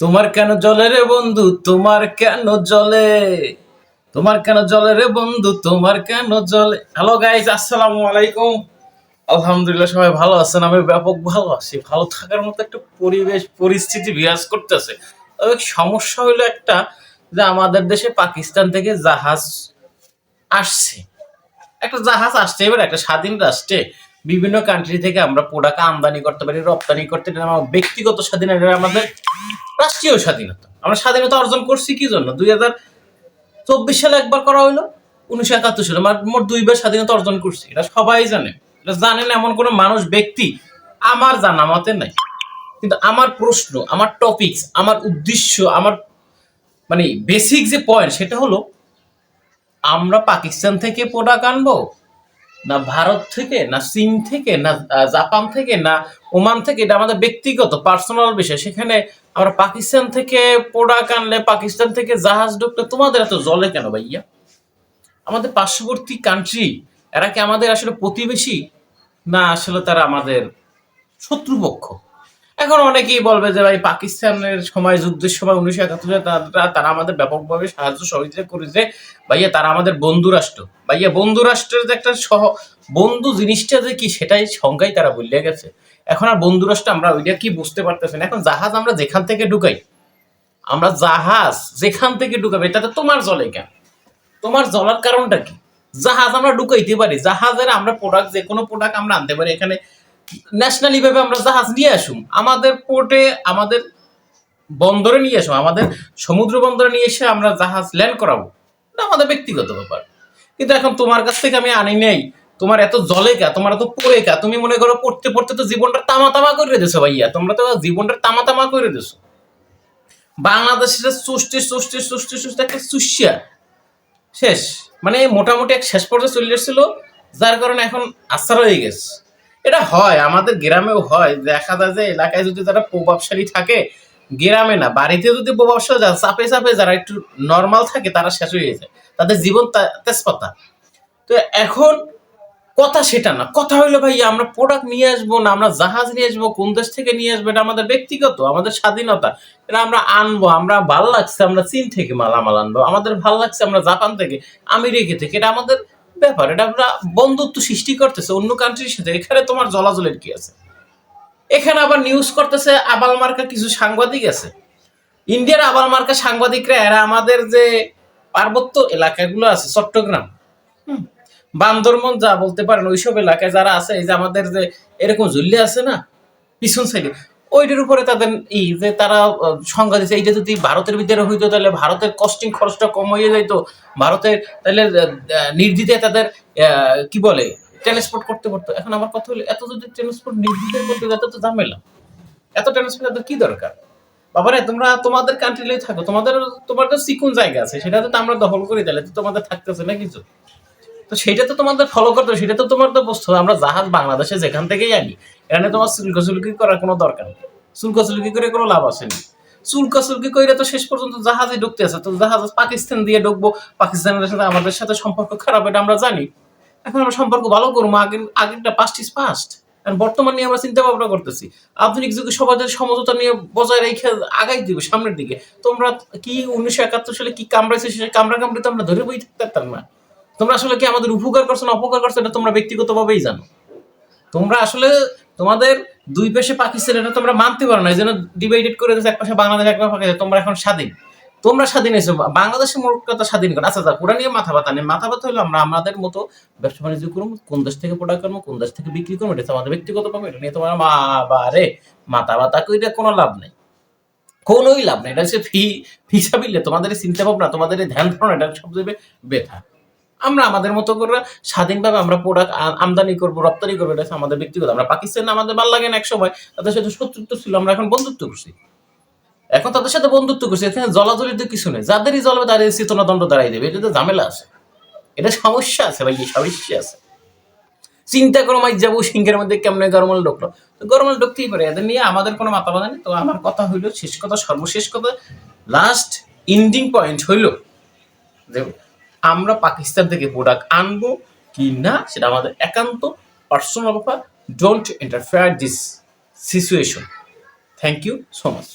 তোমার কেন জলে রে বন্ধু? তোমার কেন জলে? তোমার কেন জলে রে বন্ধু? তোমার কেন জলে? হ্যালো গাইজ আসসালামু আলাইকুম। আলহামদুলিল্লাহ, সবাই ভালো আছেন? আমি ব্যাপক ভালো আছি। ভালো থাকার মতো একটা পরিবেশ, পরিস্থিতি বিরাজ করতেছে। তবে সমস্যা হলো একটা যে আমাদের দেশে পাকিস্তান থেকে জাহাজ আসছে। একটা জাহাজ আসছে, এবার একটা স্বাধীন রাষ্ট্রে বিভিন্ন কান্ট্রি থেকে আমরা প্রোডাক্ট আমদানি করতে পারি, রপ্তানি করতে পারি। আমার ব্যক্তিগত স্বাধীনতা, এটা আমাদের রাষ্ট্রীয় স্বাধীনতা। আমরা স্বাধীনতা অর্জন করছি কি জন্য? দুই হাজার চব্বিশ সালে একবার করা হলো উনিশশো একাত্তর সালে। মোট দুইবার স্বাধীনতা অর্জন করছি। এটা সবাই জানে। এটা জানেন এমন কোনো মানুষ, ব্যক্তি আমার জানা মতে নাই। কিন্তু আমার প্রশ্ন, আমার টপিকস আমার উদ্দেশ্য, আমার মানে বেসিক যে পয়েন্ট সেটা হলো, আমরা পাকিস্তান থেকে প্রোডাক্ট আনব না ভারত থেকে, না চীন থেকে, না জাপান থেকে, না ওমান থেকে, এটা আমাদের ব্যক্তিগত পার্সোনাল বিষয়। সেখানে আমরা পাকিস্তান থেকে প্রোডাক্ট আনলে, পাকিস্তান থেকে জাহাজ ঢুকলে তোমাদের এত জলে কেন ভাইয়া? আমাদের পার্শ্ববর্তী কান্ট্রি এরা কি আমাদের আসলে প্রতিবেশী? না, আসলে তারা আমাদের শত্রুপক্ষ। এখন অনেকেই বলবে যে ভাই, পাকিস্তানের সময়, যুদ্ধের সময় উনিশশো একাত্তর তারা তারা আমাদের ব্যাপকভাবে সাহায্য সহযোগিতা করেছে ভাইয়া, তারা আমাদের বন্ধু রাষ্ট্র। ভাইয়া, বন্ধু রাষ্ট্রের যে একটা সহ বন্ধু জিনিসটা যে কি, সেটাই সংজ্ঞাই তারা বললে গেছে। এখন আর বন্ধু রাষ্ট্র আমরা ওইটা কি বুঝতে পারতেছি না। এখন জাহাজ আমরা যেখান থেকে ঢুকাই, আমরা জাহাজ যেখান থেকে ঢুকাবো এটাতে তোমার জলে কেন? তোমার জলার কারণটা কি? জাহাজ আমরা ঢুকাইতে পারি। জাহাজের আমরা প্রোডাক্ট যে কোনো প্রোডাক্ট আমরা আনতে পারি। এখানে ন্যাশনালি ভাবে আমরা জাহাজ নিয়ে আসুম, আমাদের পোর্টে আমাদের বন্দরে নিয়ে আসুম, আমাদের সমুদ্র বন্দরে নিয়ে এসে আমরা জাহাজ ল্যান্ড করাবো। এটা আমাদের ব্যক্তিগত ব্যাপার। কিন্তু এখন তোমার কাছ থেকে আমি আনি নেই, তোমার এত জলে কা তোমার এত পড়ে কা তুমি মনে করো পড়তে পড়তে তো জীবনটা তামা তামা করে দিছো ভাইয়া, তোমরা তো জীবনটা তামা তামা করে দিছো বাংলাদেশের চুষ্টি চুষ্টি চুষ্টি চুষ্টি একটা চুষিয়া শেষ। মানে মোটামুটি এক শেষ পর্যায়ে চলে এসেছিল, যার কারণে এখন আশ্চর্য হয়ে গেছে। এটা হয়, আমাদের গ্রামেও হয়। দেখা যায় যে এলাকায় যদি যারা প্রভাবশালী থাকে, গ্রামে না, বাড়িতে যদি প্রভাবশালী যায় চাপে চাপে যারা একটু নর্মাল থাকে, তারা শেষ হয়ে যায়। তাদের জীবন তেজপাতা। তো এখন কথা সেটা না। কথা হইল ভাই আমরা প্রোডাক্ট নিয়ে আসব না, আমরা জাহাজ নিয়ে আসব, কোন দেশ থেকে নিয়ে আসব, এটা আমাদের ব্যক্তিগত, আমাদের স্বাধীনতা। এটা আমরা আনব, আমরা ভালো লাগছে, আমরা চীন থেকে মালামাল আনব, আমাদের ভালো লাগছে আমরা জাপান থেকে, আমেরিকা থেকে, এটা আমাদের ব্যাপার এটা আমরা বন্ধুত্ব সৃষ্টি করতেছে অন্য কান্ট্রির সাথে। এখানে তোমার জলাজলের কি আছে? এখানে আবার নিউজ করতেছে আবাল মার্কা কিছু সাংবাদিক আছে। ইন্ডিয়ার আবাল মার্কা সাংবাদিকরা এরা আমাদের যে পার্বত্য এলাকাগুলো আছে চট্টগ্রাম হুম, বান্দরবন যা বলতে পারেন ওইসব এলাকায় যারা আছে এই যে আমাদের যে এরকম ঝুল্লি আছে না পিছন সাইডে ওইটার উপরে তাদের ই যে তারা সংজ্ঞা দিচ্ছে এইটা যদি ভারতের ভিতরে হইতো তাহলে ভারতের কস্টিং খরচটা কম হয়ে যাইতো। ভারতের তাহলে আহ, তাদের কি বলে ট্রান্সপোর্ট করতে পারতো। এখন আমার কথা হলো এত যদি ট্রান্সপোর্ট নির্দ্বিধে করতে যেত তো ঝামেলা। এত ট্রান্সপোর্ট এত কি দরকার? বাবারে তোমরা তোমাদের কান্ট্রিলেই থাকো তোমাদের তোমার তো চিকুন জায়গা আছে সেটা তো আমরা দখল করি তাহলে তোমাদের থাকতেছে না কিছু। তো সেটা তো তোমাদের ফলো করতে হবে, সেটা তো তোমার তো বস্তু আমরা জাহাজ বাংলাদেশে যেখান থেকেই আনি এখানে তোমার শুল্কশুল্কি করার কোনো দরকার নেই। শুল্কশুল্কি করে কোনো লাভ আসেনি শুল্কশুল্কি করে তো শেষ পর্যন্ত জাহাজে ঢুকতে আছে তো জাহাজ পাকিস্তান দিয়ে ঢুকবো পাকিস্তানের সাথে আমাদের সাথে সম্পর্ক খারাপ এটা আমরা জানি। এখন আমরা সম্পর্ক ভালো করব আগে আগেরটা পাস্ট ইজ পাস্ট কারণ বর্তমান নিয়ে আমরা চিন্তা ভাবনা করতেছি। আধুনিক যুগে সমাজের সমঝোতা নিয়ে বজায় রেখে আগাই দিবে সামনের দিকে। তোমরা কি উনিশশো একাত্তর সালে কি কামড়াইছে সে কামড়া কামড়ি তো আমরা ধরে বই থাকতে পারতাম না। তোমরা আসলে কি আমাদের উপকার করছ না অপকার করছ এটা তোমরা ব্যক্তিগতভাবেই জানো। তোমরা আসলে তোমাদের দুই পাশে পাকিস্তান এটা তোমরা মানতে পারো না এই জন্য ডিভাইডেড করে দিয়েছে এক পাশে বাংলাদেশ এক পাশে তোমরা এখন স্বাধীন। তোমরা স্বাধীন এসে বাংলাদেশের মূল কথা স্বাধীন করো। আচ্ছা আচ্ছা, ওরা নিয়ে মাথা ব্যথা নেই। মাথা ব্যথা হলো আমরা আমাদের মতো ব্যবসা বাণিজ্য করব কোন দেশ থেকে প্রোডাক্ট করব কোন দেশ থেকে বিক্রি করব এটা আমাদের ব্যক্তিগত পাবো এটা নিয়ে তোমার মা বারে মাথা ব্যথা কইলে কোনো লাভ নেই। কোনোই লাভ নেই এটা হচ্ছে ফি ফিসাবিলে তোমাদের চিন্তা ভাবনা তোমাদের ধ্যান ধারণা এটা সবচেয়ে বেথা আমরা আমাদের মতো করে স্বাধীনভাবে আমরা প্রোডাক্ট আমদানি করব, রপ্তানি করব, এটা আমাদের ব্যক্তিগত। আমরা পাকিস্তান আমাদের ভালো লাগে না এক সময় তাদের সাথে শত্রুত্ব ছিল, আমরা এখন বন্ধুত্ব করছি। এখন তাদের সাথে বন্ধুত্ব করছি এখানে জলাজলিতে কিছু নেই। যাদেরই জ্বলবে তাদের চেতনা দণ্ড দাঁড়াই দেবে, এটাতে ঝামেলা আছে। এটা সমস্যা আছে ভাই সমস্যা আছে। চিন্তা করো মাই যাব, সিংহের মধ্যে কেমনে গরমাল ঢুকলো। তো গরমাল ঢুকতেই পারে, এদের নিয়ে আমাদের কোনো মাথা বাধা নেই। তো আমার কথা হইল, শেষ কথা, সর্বশেষ কথা লাস্ট ইন্ডিং পয়েন্ট হইল যে আমরা পাকিস্তান থেকে প্রোডাক্ট আনব কি না, সেটা আমাদের একান্ত পার্সোনাল ব্যাপার। Don't interfere this situation thank you so much